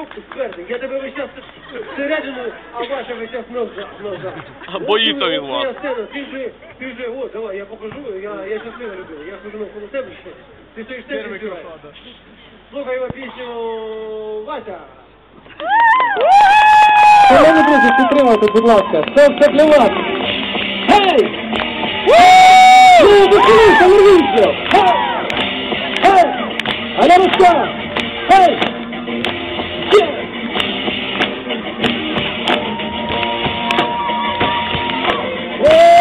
жопу сперти. Я тебе весь час всередину, а Ваша весь час ножа. ножа. Боїться він вас. Твоя сцена, ти вже, ти вже, о, давай, я покажу, я, я щасливо люблю. Я хожу навколо тебе ще. Ти стоїш тебе і співаєш. Слухаємо пісню Вася. Шановні друзі, підтримайте, будь ласка. Це все для вас. Гей! Ну, веселіться, нервіться! Гей! Гей! Аля рука! Гей!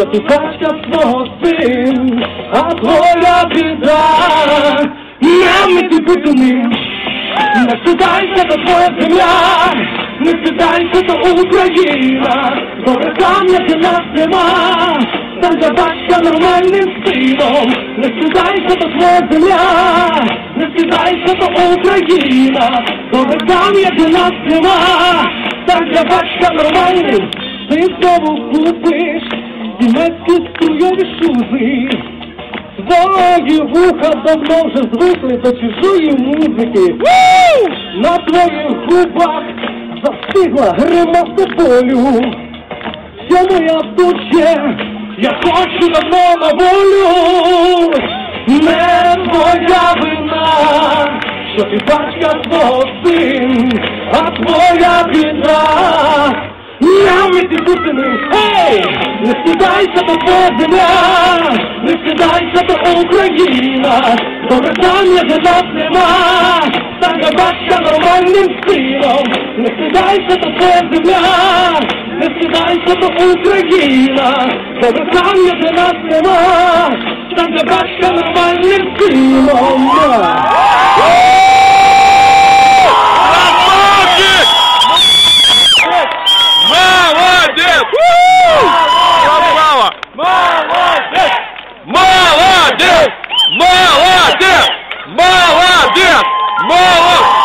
що ти батька свого син, а твоя біда, нам ти битумим. Не стидайся, то твоя земля, не стидайся, то Україна, бо як і нас нема, там для батька нормальним сином, не стидайся, то твоя земля, не стидайся, то Україна, бо як нас нема, там для батька нормальним, ти знову купиш німецькі струйові шузи. Твої вуха давно вже звикли до чужої музики. На твоїх губах застигла гримаса болю. Я тут ще, я хочу давно на волю. Не твоя вина, що ти батька свого син, а твоя біда. Нами ти ей! Не стидайся, то твоя земля, не стидайся, то Україна, Британія для нас нема, там я нормальним сином, не стидайся, то твоя земля, не стидайся, то Україна, Британія для нас нема, там я нормальним сином. Молодец! Молодец! Молодец!